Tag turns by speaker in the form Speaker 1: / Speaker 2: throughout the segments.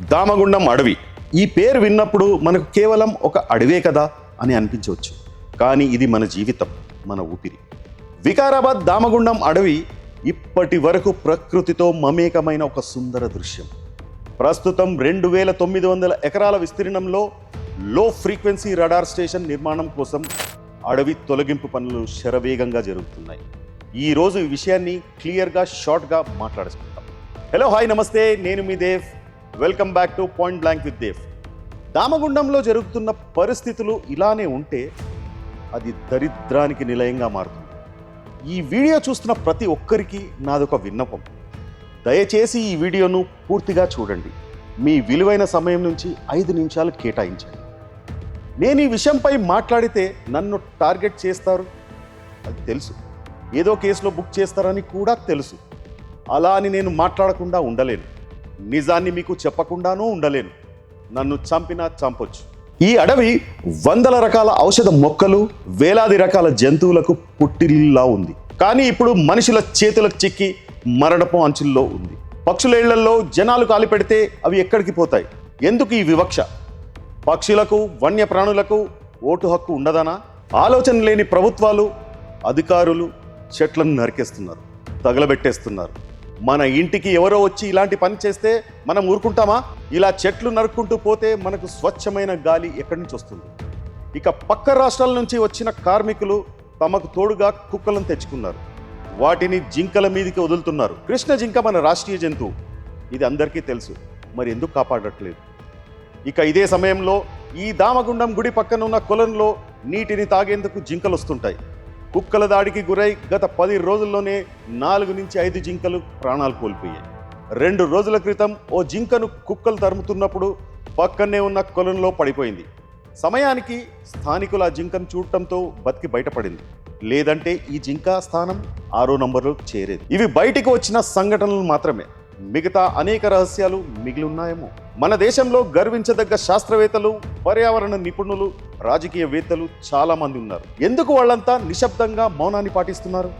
Speaker 1: దామగుండం అడవి. ఈ పేరు విన్నప్పుడు మనకు కేవలం ఒక అడవే కదా అని అనిపించవచ్చు. కానీ ఇది మన జీవితం మన ఊపిరి. వికారాబాద్ దామగుండం అడవి ఇప్పటి వరకు ప్రకృతితో మమేకమైన ఒక సుందర దృశ్యం. ప్రస్తుతం రెండు వేల తొమ్మిది వందల ఎకరాల విస్తీర్ణంలో లో ఫ్రీక్వెన్సీ రడార్ స్టేషన్ నిర్మాణం కోసం అడవి తొలగింపు పనులు శరవేగంగా జరుగుతున్నాయి. ఈ రోజు ఈ విషయాన్ని క్లియర్గా షార్ట్గా మాట్లాడుకుంటాం హలో హాయ్ నమస్తే. నేను మీ Dev. Welcome back to point blank with Dev దామగుండంలో జరుగుతున్న పరిస్థితులు ఇలానే ఉంటే అది దరిద్రానికి నిలయంగా మారుతుంది. ఈ వీడియో చూస్తున్న ప్రతి ఒక్కరికి నాదొక విన్నపం. దయచేసి ఈ వీడియోను పూర్తిగా చూడండి. మీ విలువైన సమయం నుంచి ఐదు నిమిషాలు కేటాయించండి. నేను ఈ విషయంపై మాట్లాడితే నన్ను టార్గెట్ చేస్తారు? అది తెలుసు. ఏదో కేసులో బుక్ చేస్తారని కూడా తెలుసు. అలా అని నేను మాట్లాడకుండా ఉండలేను. నిజాన్ని మీకు చెప్పకుండానూ ఉండలేను. నన్ను చంపినా చంపొచ్చు. ఈ అడవి వందల రకాల ఔషధ మొక్కలు వేలాది రకాల జంతువులకు పుట్టిల్లా ఉంది. కానీ ఇప్పుడు మనుషుల చేతులకు చిక్కి మరణపు అంచుల్లో ఉంది. పక్షుల ఇళ్ళలో జనాలు కాలిపెడితే అవి ఎక్కడికి పోతాయి? ఎందుకు ఈ వివక్ష? పక్షులకు వన్యప్రాణులకు ఓటు హక్కు ఉండదనా? ఆలోచన లేని ప్రభుత్వాలు అధికారులు చెట్లను నరికేస్తున్నారు తగలబెట్టేస్తున్నారు. మన ఇంటికి ఎవరో వచ్చి ఇలాంటి పని చేస్తే మనం ఊరుకుంటామా? ఇలా చెట్లు నరుక్కుంటూ పోతే మనకు స్వచ్ఛమైన గాలి ఎక్కడి నుంచి వస్తుంది? ఇక పక్క రాష్ట్రాల నుంచి వచ్చిన కార్మికులు తమకు తోడుగా కుక్కలను తెచ్చుకున్నారు. వాటిని జింకల మీదకి వదులుతున్నారు. కృష్ణ జింక మన రాష్ట్రీయ జంతువు. ఇది అందరికీ తెలుసు. మరి ఎందుకు కాపాడట్లేదు? ఇక ఇదే సమయంలో ఈ దామగుండం గుడి పక్కన ఉన్న కొలంలో నీటిని తాగేందుకు జింకలు వస్తుంటాయి కుక్కల దాడికి గురై గత పది రోజుల్లోనే నాలుగు నుంచి ఐదు జింకలు ప్రాణాలు కోల్పోయాయి. రెండు రోజుల క్రితం ఓ జింకను కుక్కలు తరుముతున్నప్పుడు పక్కనే ఉన్న కొలంలో పడిపోయింది. సమయానికి స్థానికులు ఆ జింకను చూడటంతో బతికి బయటపడింది. లేదంటే ఈ జింక స్థానం ఆరో నంబర్లో చేరేది. ఇవి బయటికి వచ్చిన సంఘటనలు మాత్రమే. మిగతా అనేక రహస్యాలు మిగిలి ఉన్నాయేమో మన దేశంలో గర్వించదగ్గ శాస్త్రవేత్తలు పర్యావరణ నిపుణులు రాజకీయవేత్తలు చాలా మంది ఉన్నారు. ఎందుకు వాళ్ళంతా నిశ్శబ్దంగా మౌనాన్ని పాటిస్తున్నారు?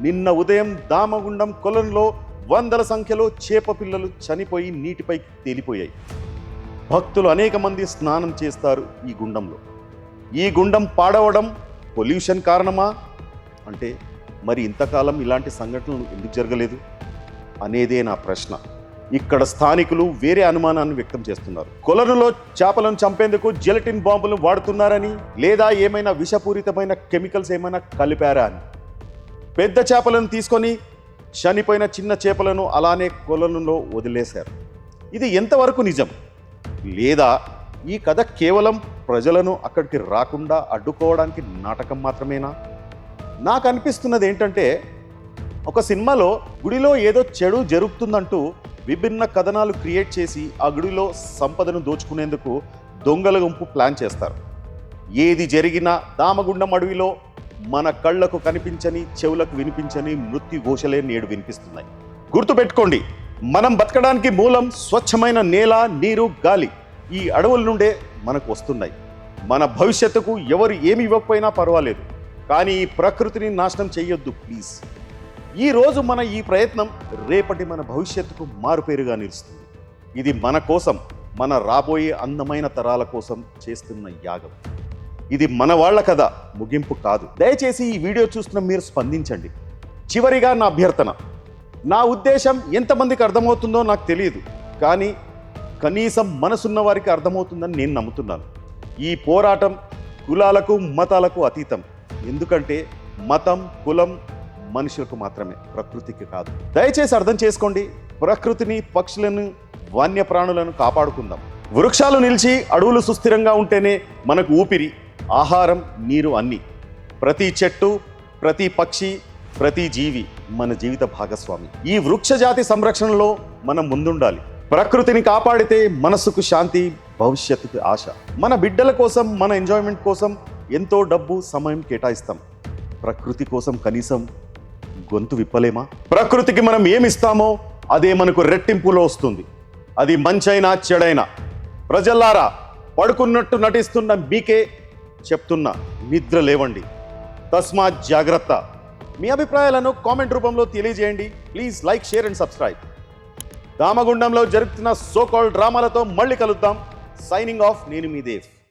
Speaker 1: నిన్న ఉదయం దామగుండం కొలంలో వందల సంఖ్యలో చేప పిల్లలు చనిపోయి నీటిపై తేలిపోయాయి. భక్తులు అనేక మంది స్నానం చేస్తారు ఈ గుండంలో. ఈ గుండం పాడవడం పొల్యూషన్ కారణమా? అంటే మరి ఇంతకాలం ఇలాంటి సంఘటనలు ఎందుకు జరగలేదు? అనేదే నా ప్రశ్న. ఇక్కడ స్థానికులు వేరే అనుమానాన్ని వ్యక్తం చేస్తున్నారు. కొలనులో చేపలను చంపేందుకు జెలటిన్ బాంబులు వాడుతున్నారని లేదా ఏమైనా విషపూరితమైన కెమికల్స్ ఏమైనా కలిపారా అని. పెద్ద చేపలను తీసుకొని చనిపోయిన చిన్న చేపలను అలానే కొలనులో వదిలేశారు. ఇది ఎంతవరకు నిజం? లేదా ఈ కథ కేవలం ప్రజలను అక్కడికి రాకుండా అడ్డుకోవడానికి నాటకం మాత్రమేనా? నాకు అనిపిస్తున్నది ఏంటంటే ఒక సినిమాలో గుడిలో ఏదో చెడు జరుగుతుందంటూ విభిన్న కథనాలు క్రియేట్ చేసి ఆ గుడిలో సంపదను దోచుకునేందుకు దొంగల గుంపు ప్లాన్ చేస్తారు. ఏది జరిగినా దామగుండం అడవిలో మన కళ్ళకు కనిపించని చెవులకు వినిపించని మృత్యు ఘోషలే నేడు వినిపిస్తున్నాయి. గుర్తుపెట్టుకోండి మనం బతకడానికి మూలం స్వచ్ఛమైన నేల నీరు గాలి ఈ అడవుల నుండే మనకు వస్తున్నాయి. మన భవిష్యత్తుకు ఎవరు ఏమి ఇవ్వకపోయినా పర్వాలేదు కానీ ఈ ప్రకృతిని నాశనం చేయొద్దు ప్లీజ్. ఈరోజు మన ఈ ప్రయత్నం రేపటి మన భవిష్యత్తుకు మారుపేరుగా నిలుస్తుంది. ఇది మన కోసం మన రాబోయే అందమైన తరాల కోసం చేస్తున్న యాగం. ఇది మన వాళ్ళ కథ ముగింపు కాదు. దయచేసి ఈ వీడియో చూస్తున్న మీరు స్పందించండి. చివరిగా నా అభ్యర్థన. నా ఉద్దేశం ఎంతమందికి అర్థమవుతుందో నాకు తెలియదు కానీ కనీసం మనసున్న వారికి అర్థమవుతుందని నేను నమ్ముతున్నాను. ఈ పోరాటం కులాలకు మతాలకు అతీతం. ఎందుకంటే మతం కులం మనుషులకు మాత్రమే ప్రకృతికి కాదు. దయచేసి అర్థం చేసుకోండి. ప్రకృతిని పక్షులను వన్యప్రాణులను కాపాడుకుందాం. వృక్షాలు నిలిచి అడవులు సుస్థిరంగా ఉంటేనే మనకు ఊపిరి ఆహారం నీరు అన్ని. ప్రతి చెట్టు ప్రతి పక్షి ప్రతి జీవి మన జీవిత భాగస్వామి. ఈ వృక్షజాతి సంరక్షణలో మనం ముందుండాలి. ప్రకృతిని కాపాడితే మనసుకు శాంతి భవిష్యత్తుకు ఆశ. మన బిడ్డల కోసం మన ఎంజాయ్మెంట్ కోసం ఎంతో డబ్బు సమయం కేటాయిస్తాం. ప్రకృతి కోసం కనీసం గొంతు విప్పలేమా? ప్రకృతికి మనం ఏమిస్తామో అదే మనకు రెట్టింపులో వస్తుంది. అది మంచైనా చెడైనా. ప్రజల్లారా పడుకున్నట్టు నటిస్తున్న మీకే చెప్తున్నా నిద్ర లేవండి. తస్మాత్ జాగ్రత్త. మీ అభిప్రాయాలను కామెంట్ రూపంలో తెలియజేయండి. Please like share and subscribe. దామగుండంలో జరుగుతున్న సోకాల్ డ్రామాలతో మళ్ళీ కలుద్దాం. సైనింగ్ ఆఫ్ నేను మీ దేవ్.